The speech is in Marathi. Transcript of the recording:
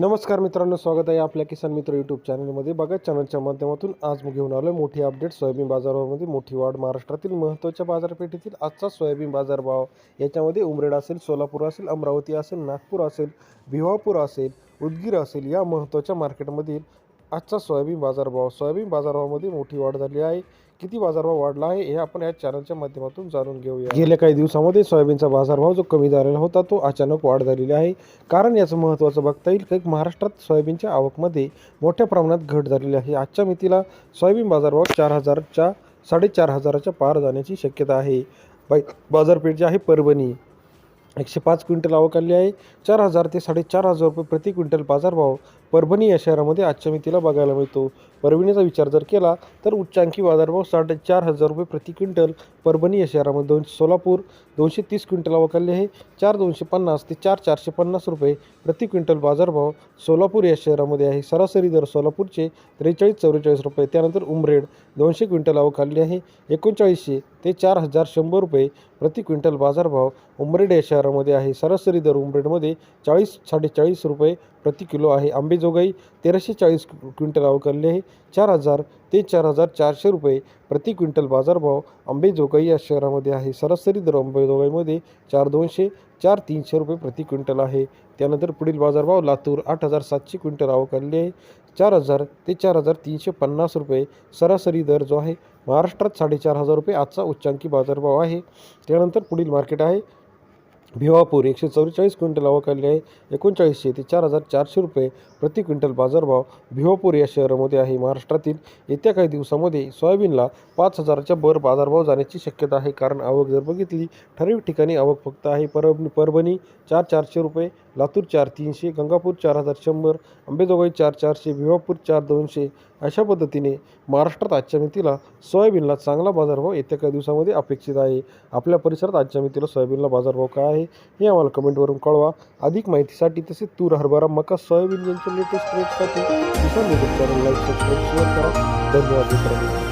नमस्कार मित्रांनो स्वागत आहे आपल्या किसान मित्र यूट्यूब चॅनलमध्ये बघा चॅनलच्या माध्यमातून आज मी घेऊन आलो मोठी अपडेट सोयाबीन बाजारामध्ये मोठी वाढ महाराष्ट्रातील महत्त्वाच्या बाजारपेठेतील आजचा सोयाबीन बाजारभाव. याच्यामध्ये उमरेड असेल सोलापूर असेल अमरावती असेल नागपूर असेल भिवापूर असेल उदगीर असेल या महत्त्वाच्या मार्केटमधील आजचा सोयाबीन बाजारभाव. सोयाबीन बाजारभावामध्ये मोठी वाढ झाली आहे. किती बाजारभाव वाढला आहे हे आपण या चॅनलच्या माध्यमातून जाणून घेऊया. गेल्या काही दिवसामध्ये सोयाबीनचा बाजारभाव जो कमी झालेला होता तो अचानक वाढ झालेली आहे. कारण याचं महत्त्वाचं बघता येईल की महाराष्ट्रात सोयाबीनच्या आवकमध्ये मोठ्या प्रमाणात घट झालेली आहे. आजच्या मितीला सोयाबीन बाजारभाव चार हजारच्या साडेचार हजाराच्या पार जाण्याची शक्यता आहे. बाई बाजारपेठ जी आहे परभणी एकशे पाच क्विंटल आवक आली आहे. चार हजार ते साडेचार हजार रुपये प्रति क्विंटल बाजारभाव परभणी या शहरामध्ये आजच्या मितीला बघायला मिळतो. परभणीचा विचार जर केला तर उच्चांकी बाजारभाव साडेचार हजार रुपये प्रति क्विंटल. परभणी या शहरामध्ये दोनशे सोलापूर दोनशे तीस क्विंटल आवक आहे. चार दोनशे पन्नास ते चार चारशे पन्नास रुपये प्रति क्विंटल बाजारभाव सोलापूर या शहरामध्ये आहे. सरासरी दर सोलापूरचे त्रेचाळीस चौवेचाळीस रुपये त्यानंतर उमरेड दोनशे क्विंटल अवकालले आहे. एकोणचाळीसशे ते चार हजार शंभर रुपये प्रति क्विंटल बाजारभाव उमरेड या शहरामध्ये आहे. सरासरी दर उमरेडमध्ये चाळीस साडेचाळीस रुपये प्रति किलो आहे. आंबेजोगाई तेराशे चाळीस क्विंटल अवकालले आहे. चार हजार ते चार हजार चारशे रुपये प्रति क्विंटल बाजारभाव आंबेजोगाई या शहरामध्ये आहे. सरासरी दर आंबेजोगाईमध्ये चार दोनशे चार तीनशे रुपये प्रति क्विंटल आहे. त्यानंतर पुढील बाजारभाव लातूर आठ हजार सातशे क्विंटल अवकालले आहे. चार हजार ते चार हजार तीनशे पन्नास रुपये सरासरी दर जो आहे. महाराष्ट्रात साडेचार हजार रुपये आजचा उच्चांकी बाजारभाव आहे. त्यानंतर पुढील मार्केट आहे. भिवापूर एकशे चौवेचाळीस क्विंटल आवक आहे. एकोणचाळीसशे ते चार हजार चारशे रुपये प्रति क्विंटल बाजारभाव भिवापूर या शहरामध्ये आहे. महाराष्ट्रातील येत्या काही दिवसामध्ये सोयाबीनला पाच हजाराच्या बर बाजारभाव जाण्याची शक्यता आहे. कारण आवक जर बघितली ठराविक ठिकाणी आवक फक्त आहे. परभणी परभणी चार चारशे रुपये लातूर चार तीनशे गंगापूर चार हजार शंभर अंबेजोगाई चार चारशे भिवापूर चार दोनशे अशा पद्धतीने महाराष्ट्रात आजच्या मितीला सोयाबीनला चांगला बाजारभाव येत्या काही दिवसामध्ये अपेक्षित आहे. आपल्या परिसरात आजच्या मितीला सोयाबीनला बाजारभाव काय आहे हे आम्हाला कमेंटवरून कळवा. अधिक माहितीसाठी तसेच तूर हरभरा मका सोयाबीन यांच्या latest रेटसाठी Kisan channel like subscribe share करा. धन्यवाद मित्रांनो.